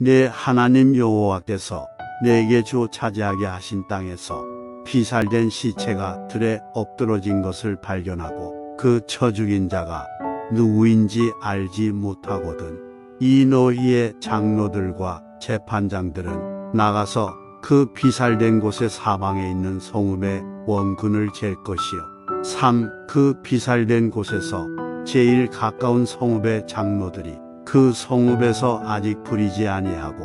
내 하나님 여호와께서 내게 주 차지하게 하신 땅에서 피살된 시체가 들에 엎드러진 것을 발견하고 그쳐 죽인 자가 누구인지 알지 못하거든. 이 너희의 장로들과 재판장들은 나가서 그 피살된 곳의 사방에 있는 성읍의 원군을 잴 것이요. 3. 그 피살된 곳에서 제일 가까운 성읍의 장로들이 그 성읍에서 아직 부리지 아니하고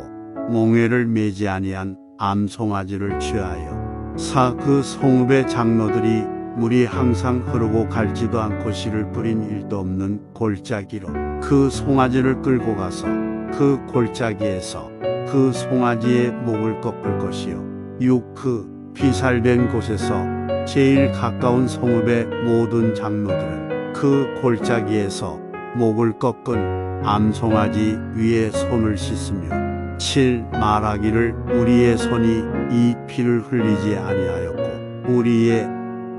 몽회를 매지 아니한 암송아지를 취하여 사 그 성읍의 장로들이 물이 항상 흐르고 갈지도 않고 씨를 뿌린 일도 없는 골짜기로 그 송아지를 끌고 가서 그 골짜기에서 그 송아지의 목을 꺾을 것이요. 6. 그 피살된 곳에서 제일 가까운 성읍의 모든 장로들은 그 골짜기에서 목을 꺾은 암송아지 위에 손을 씻으며 7. 말하기를 우리의 손이 이 피를 흘리지 아니하였고 우리의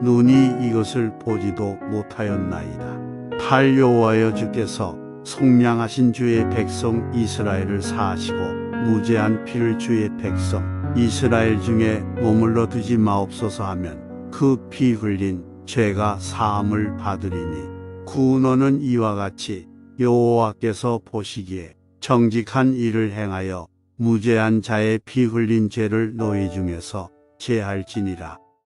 눈이 이것을 보지도 못하였나이다. 8. 여호와여 주께서 속량하신 주의 백성 이스라엘을 사하시고 무죄한 피를 주의 백성 이스라엘 중에 머물러 두지 마옵소서 하면 그 피 흘린 죄가 사함을 받으리니 구너는 이와 같이 여호와께서 보시기에 정직한 일을 행하여 무죄한 자의 피 흘린 죄를 너희 중에서 제할지니라